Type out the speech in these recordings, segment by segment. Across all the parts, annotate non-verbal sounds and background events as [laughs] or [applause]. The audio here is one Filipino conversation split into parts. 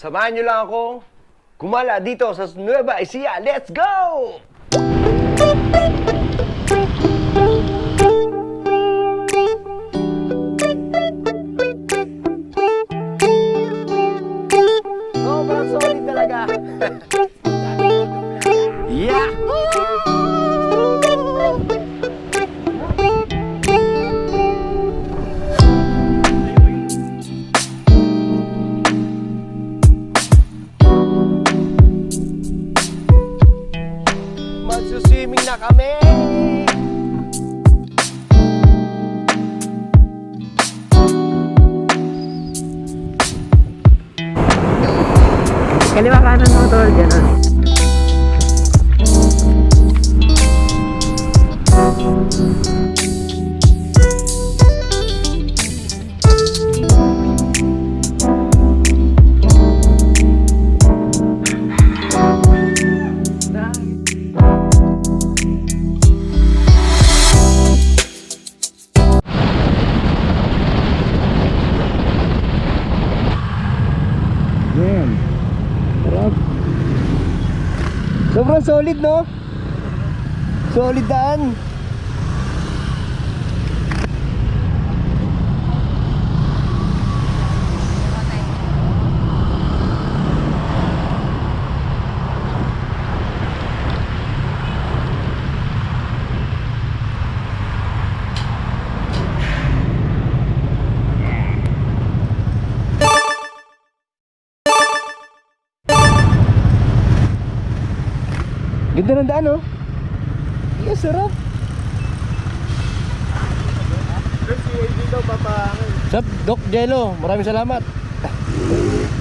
Samahan nyo lang ako gumala dito sa Nueva Ecija. Let's go! Kaliwa kanan mo tol, solid, no? Solid daan. Ng daan, oh. Yes, sarap. Sup, Doc Jello, maraming salamat. [laughs]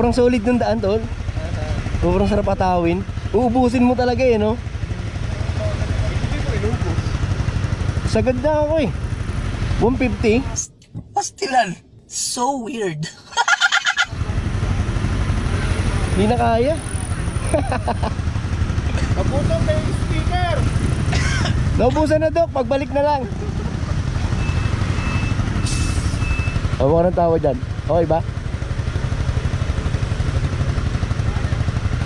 Sobrang solid ng daan, tol. Sobrang sarap atawin. Uubusin mo talaga eh, no? Sagad na ako eh. 150. Pastilan. So weird. [laughs] Hindi na kaya. [laughs] Kapusan may speaker! [laughs] Naubusan na, Dok. Pagbalik na lang. Ano ka ng tawa dyan? Okay ba?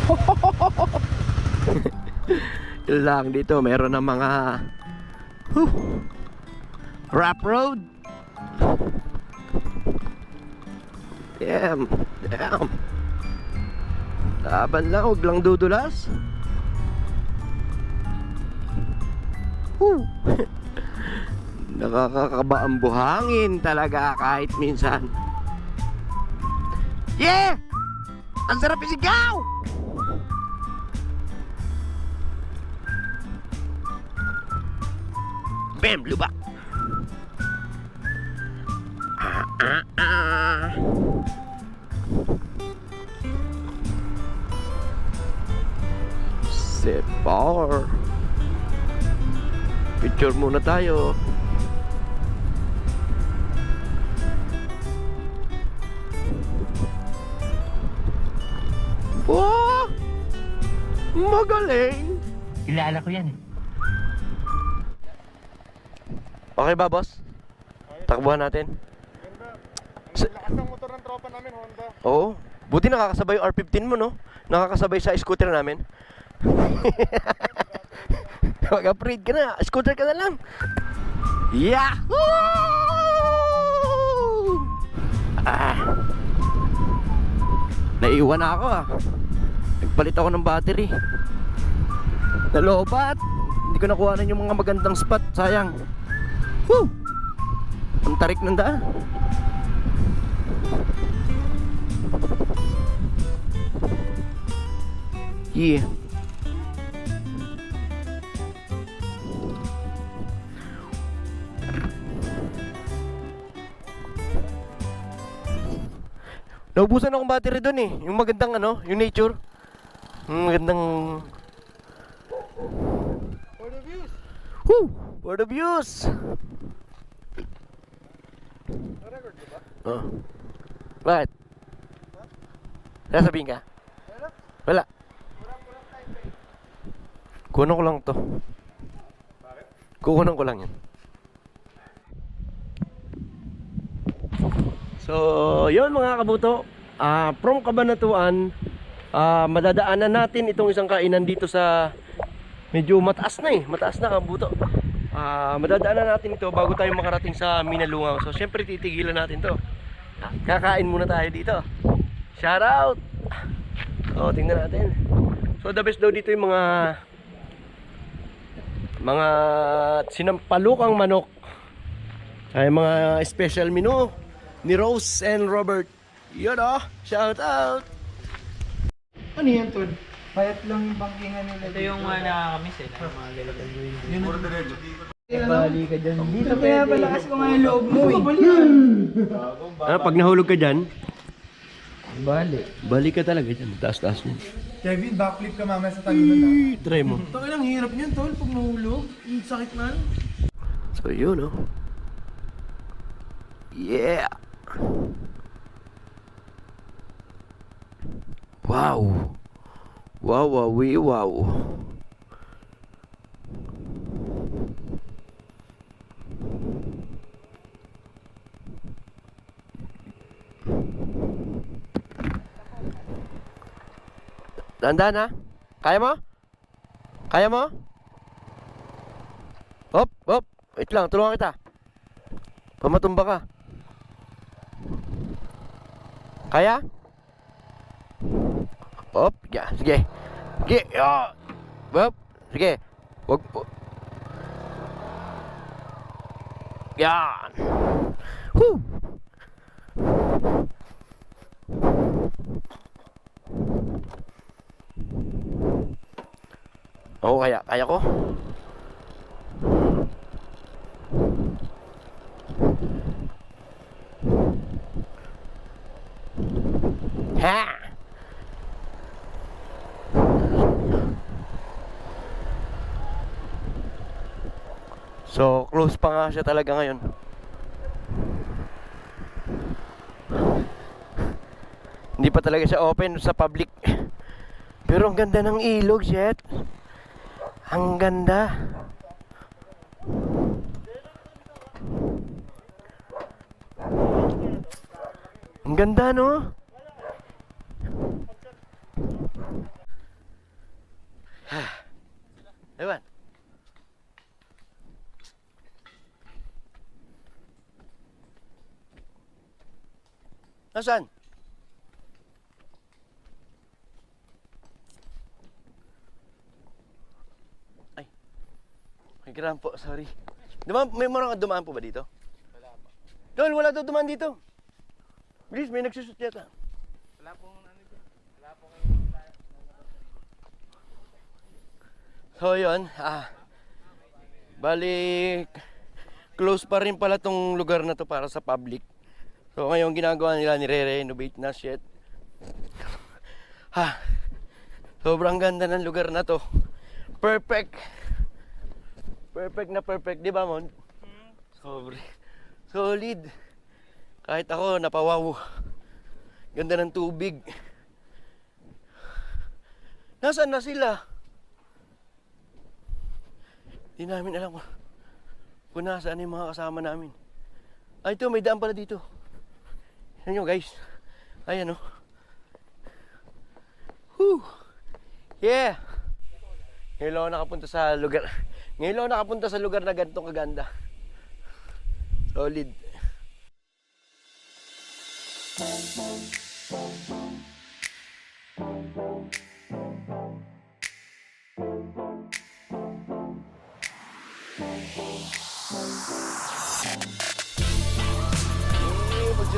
[laughs] Lang dito, meron ng mga Whew. rap road. Damn, damn. Laban lang, huwag lang dudulas. Whew. [laughs] Nakakakaba ang buhangin talaga kahit minsan. Yeah! Ang sarap isigaw! Bam! Lubak! Ah, ah, ah. Set bar. Picture muna tayo. Wow! Magaling! Kilala ko yan eh. Okay ba, boss? Takbuhan natin. Ganda. Ang lakas ng motor ng tropa namin, Honda. Oo. Buti nakakasabay yung R15 mo, no? Nakakasabay sa scooter namin. [laughs] Mag-upgrade ka na. Scooter ka na lang. Yahoo! Ah. Naiwan na ako ah. Nagpalit ako ng battery. Nalobat. Hindi ko nakuha na yung mga magandang spot. Sayang. Woo! Ang tarik ng daan. Yeah. Naubusan akong battery doon eh. Yung magandang ano, yung nature. Yung magandang... For the views! Woo! For the views! Na-record ba? Oh. Bakit? Sasabihin ka? Wala. Kunan ko lang to. Kukunan ko lang yan. So, yun mga kabuto. Ah, from Kabanatuan, ah madadaanan natin itong isang kainan dito sa medyo mataas na eh, mataas na kabuto. Ah, madadaanan natin ito bago tayo makarating sa Minalungaw. So, syempre titigilan natin to. Kakain muna tayo dito. Shout out! Oh, tingnan natin. So, the best daw dito yung mga mga sinampalukang manok. Ay mga special menu ni Rose and Robert. Yun oh, shout out. Ano yan, Tol? Payat lang yung bangkingan nila. Ito yung mga nakakamiss eh. na mga ganito. Bali ka dyan. Dito kaya palakas ko nga yung loob mo eh. Ano, pag nahulog ka dyan, Bali. balik ka talaga dyan. Taas-taas niyan. Kevin, backflip ka mamaya sa talunan ha. Try mo. Takay lang hirap niyan, Tol, pag nahulog. Yung sakit man. So yun oh. Yeah. Wow. Wow, wow, wee, wow. Dandan ha? Kaya mo? Kaya mo? Hop, hop. Wait lang, tulungan kita. Pamatumba ka. Kaya? Hop, ya, sige. Sige, ya. Hop, sige. Wag po. Yan. Whew. Oo, kaya, kaya ko. Ha! So, close pa nga siya talaga ngayon. Hindi pa talaga siya open sa public. Pero ang ganda ng ilog, shit. Ang ganda. Ang ganda, no? Ewan. Nasaan? Ay. May gram po, sorry. Dumaan, may mga dumaan po ba dito? Wala po. Dol, wala daw dumaan dito. Bilis, may nagsusut yata. So yun, ah, balik, close pa rin pala tong lugar na to para sa public. So ngayon ginagawa nila, nire-renovate na shit. Ha, sobrang ganda ng lugar na to. Perfect. Perfect na perfect, di ba Mon? Sobre. Solid. Kahit ako, napawaw. Ganda ng tubig. Nasaan na sila? Di namin alam kung nasaan yung mga kasama namin. Ay, ito, may daan pala dito. Yan nyo, guys. Ayan, oh. Whew. Yeah. Ngayon lang ako nakapunta sa lugar. Ngayon lang ako nakapunta sa lugar na ganitong kaganda. Solid. Eh,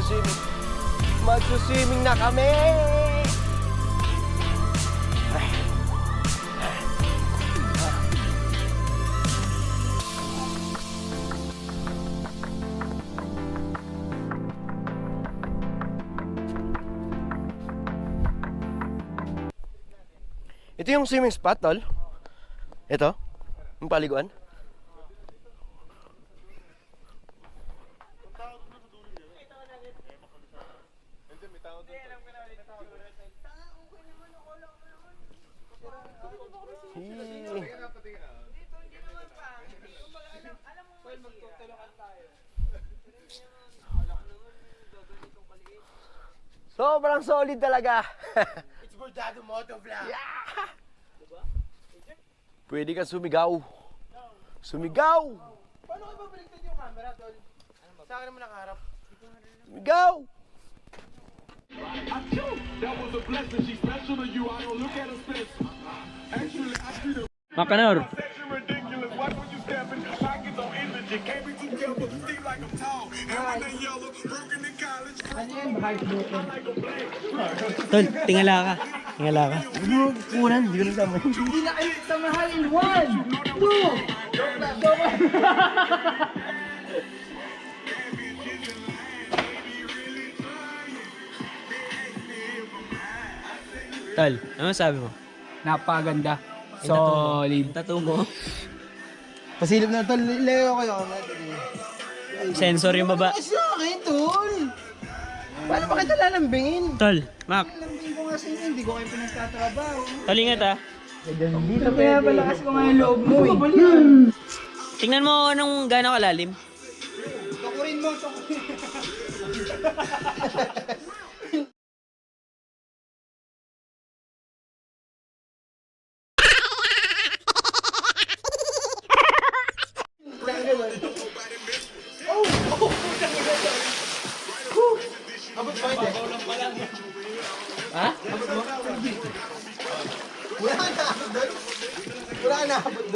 magsuswimming. Magsuswimming na kami! Ito yung swimming spot, tol. Ito. Yung paliguan. Sobrang solid talaga. [laughs] It's Bordado Moto Vlog. Pwede ka sumigaw. Sumigaw! Paano kayo babaliktad yung camera, tol? Sa akin naman nakaharap. Sumigaw! Makanor. Ano yan? Baka ibuto. Tol, tingala ka. Tingala ka. Kukunan, hindi ko na tama. Hindi na kayo samahan in one, two. Tol, ano sabi mo? Napaganda. Solid. Tattoo mo. Pasilip na tol, leo kayo. Sensor yung baba. Sa akin, tol. Paano ba kita lalambingin? Tol, Mac. Lalambingin ko nga sa inyo, hindi ko kayo pinagtatrabaho. Tol, ingat ah. Dito kaya palakas ko nga yung loob mo eh. Tingnan mo anong gaano kalalim. Tukurin mo, tukurin. [laughs] Wala na.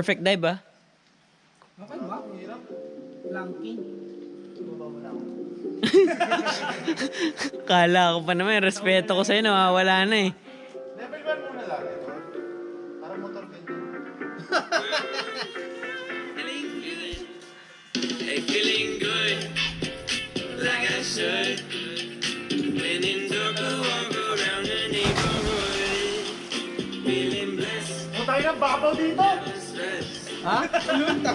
Perfect dive ah. Okay ba? Lanky. [laughs] Kala ko pa naman, respeto ko sa'yo, nawawala na eh. Level 1 muna lang. Para motor ganyan. Hey, feeling good, like I should. When in I walk around the neighborhood. Feeling blessed, Puta kayo ng babaw dito. Stressed. Yun, mo.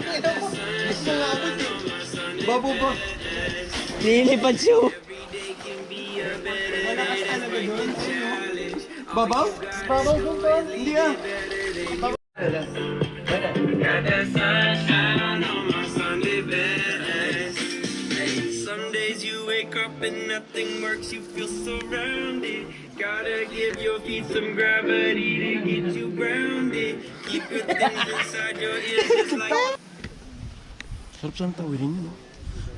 Gusto nga ako dito. Babo ba? Nilipad siya. oh. Every day can be a better day. That's my. Babaw? Babaw doon tol. Hindi ah. You wake up and nothing works, you feel surrounded. Gotta give your feet some gravity to get you grounded. Keep things inside your ears, just like. Sarap saan tawirin yun. no?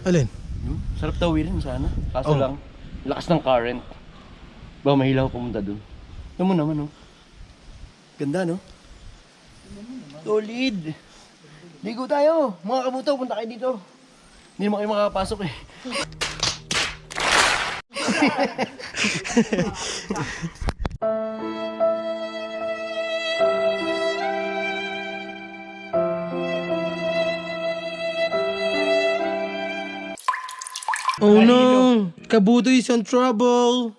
Alin? Hmm? Sarap tawirin sana. Kaso Oh. lang, lakas ng current. Ba, mahilaw pumunta dun. Ito mo naman, no? Ganda, no? Solid! Ligo tayo! Mga kabuto, punta kayo dito. Hindi naman kayo makakapasok eh. [laughs] Oh no! Kabuto is in trouble!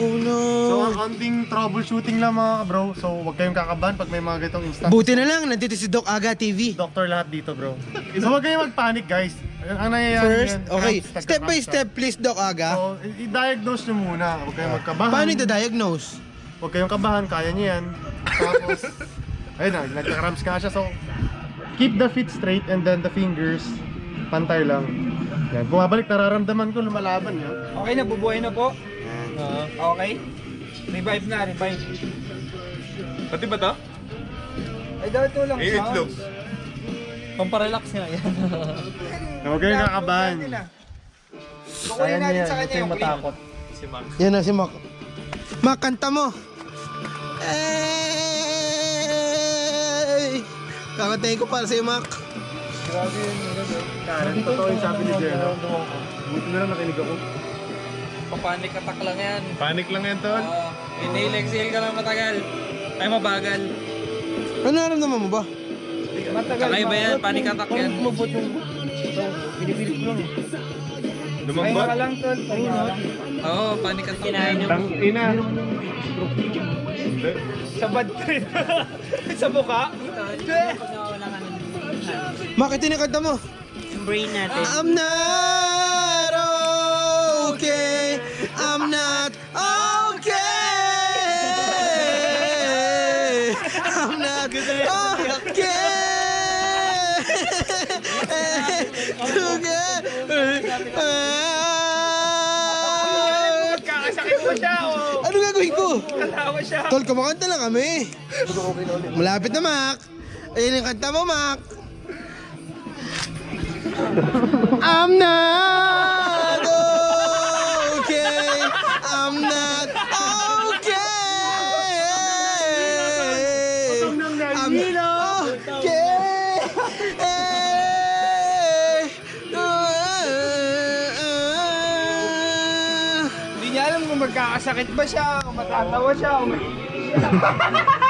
Oh no! So, ang konting troubleshooting lang mga bro. So, huwag kayong kakabahan pag may mga ganitong instance. Buti na lang, nandito si Doc Aga TV. Doktor lahat dito bro. So, huwag kayong magpanic guys. Ang, ang nangyayari First, yan, okay, cramps, step by step please Doc. Aga. So, i-diagnose nyo muna. Huwag kayong magkabahan. Paano ito diagnose? Huwag kayong kabahan, kaya niyo yan. Tapos, [laughs] ayun na, nagka-cramps ka siya. So, keep the feet straight and then the fingers pantay lang. Yan, bumabalik, nararamdaman ko lumalaban yan. Okay na, bubuhay na po. okay. Revive na, revive. Pati ba to? Ay, daw ito lang Eh, itlog. Pamparelax nga yan. [laughs] Huwag kayong kakabahan. Kukunin natin sa kanya yung matakot. Yan na si Mac. Mac, kanta mo! Hey! Kakantayin ko para sa'yo, Mac. Karen, totoo yung sabi ni Jello. Buti na lang nakinig ako. Papanik attack lang yan. Panic lang yan, tol. Uh, inhale, exhale ka lang matagal. Ay, mabagal. Ano naramdaman mo ba? Matagal. Kakaiba yan, panic attack yan. Lumambot. lang, tol. Pahinga lang. Oo, panic attack yan. Tang ina. Sa bad trip. [laughs] sa buka. Mac, ito yung kanta mo. Brain natin. I'm not okay. I'm not okay. I'm not okay. Kakasakit mo siya, oh. Ano gagawin ko? Katawa siya. Tol, kumakanta lang kami. Malapit na, Mac. Ayun yung kanta mo, Mac. I'm not okay. I'm not okay. I'm okay. Hindi niya alam kung magkakasakit ba siya, kung matatawa siya, kung may... [laughs]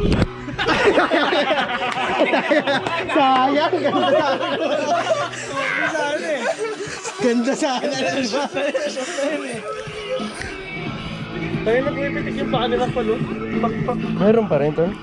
[laughs] Sayang, ganda sana. Ganda sana. Tayo nagpipitik yung paa nilang palo. Mayroon pa rin, Tol. [laughs]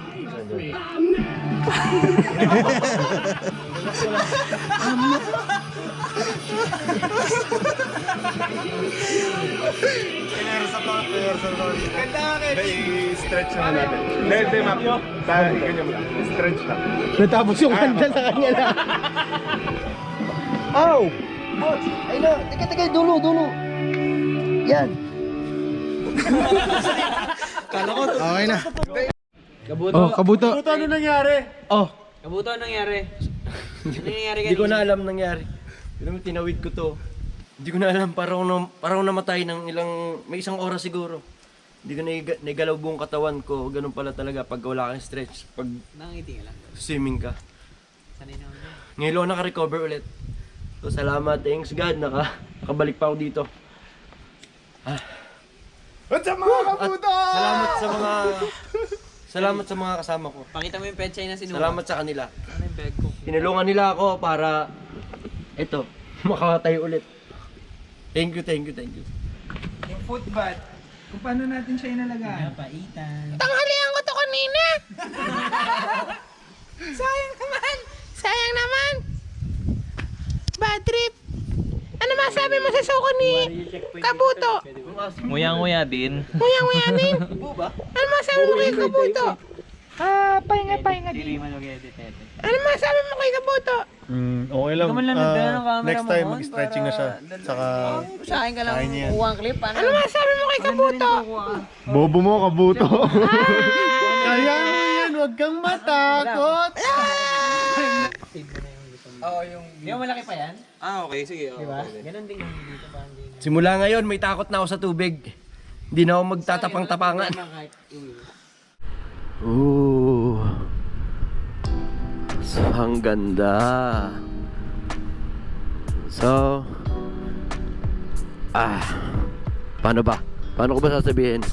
Rehearsal pa, rehearsal pa. Ganda ka I-stretch na natin. Hindi, map. Tayo, ganyan mo lang. Stretch lang. Natapos yung kanta sa kanya na. Ow! Ouch! Ay na! Teka, teka, dulo, dulo! Yan! Okay na. Oh, kabuto. Puto, ano nangyari? Oh, Kabuto, nangyari? Ano nangyari Hindi ko na alam nangyari. Pero tinawid ko to. Hindi ko na alam, parang, na, parang namatay ng ilang, may isang oras siguro. Hindi ko naiga- naigalaw buong katawan ko. Ganun pala talaga pag wala kang stretch. Pag Nangiti ka lang. swimming ka. Sanay naman yun. Ngayon lang ako naka-recover ulit. So salamat, thanks God, naka, nakabalik pa ako dito. At sa mga At kaputo! salamat sa mga Salamat sa mga kasama ko. Pakita mo yung pechay na sinuha. Salamat sa kanila. Ano yung bag ko? Tinulungan nila ako para ito, [laughs] makakatayo ulit. Thank you, thank you, thank you. Yung foot bath, kung paano natin siya inalagaan? Paitan. Tanghalian ko to kanina. [laughs] Sayang naman. Sayang naman. Bad trip. Ano masabi mo sa suko ni Kabuto? Nguyang-nguya din. Nguyang-nguyanin. [laughs] Ano masabi mo kay Kabuto? Ah, pahinga, pahinga din. Ano masabi mo kay Kabuto? Mm, okay lang. Ikaw man lang Ah, nagdala ng camera next mo, time, mag-stretching na siya. Saka, Sa akin ka lang yan. ang clip. Ano? Ano masabi mo kay Kabuto? bobo mo, kabuto. [laughs] Kaya mo yan, huwag kang matakot. Di ba malaki pa yan? Ah, okay. Sige. Oh, Diba? okay. Ganun din yung dito. Din. Simula ngayon, may takot na ako sa tubig. Hindi na ako magtatapang-tapangan. Kahit. Ooh. So, ang ganda. So, ah, paano ba? Paano ko ba sasabihin?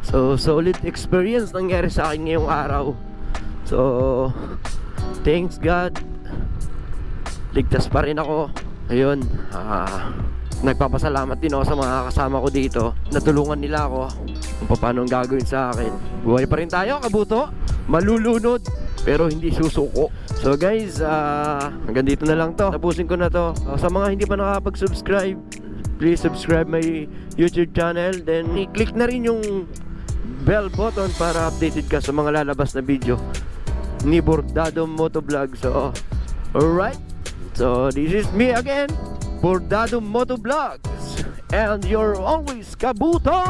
So, solid experience nangyari sa akin ngayong araw. So, thanks God. Ligtas pa rin ako. Ayun, ah, nagpapasalamat din ako sa mga kasama ko dito. Natulungan nila ako kung paano ang gagawin sa akin. Buhay pa rin tayo, kabuto. Malulunod, pero hindi susuko. So guys, ah, hanggang dito na lang to. Tapusin ko na to. Ah, sa mga hindi pa nakapag-subscribe, please subscribe my YouTube channel. Then, i-click na rin yung bell button para updated ka sa mga lalabas na video ni Bordado Motovlog. So, alright. So, this is me again, Bordado Motovlogs. And you're always Kabuto!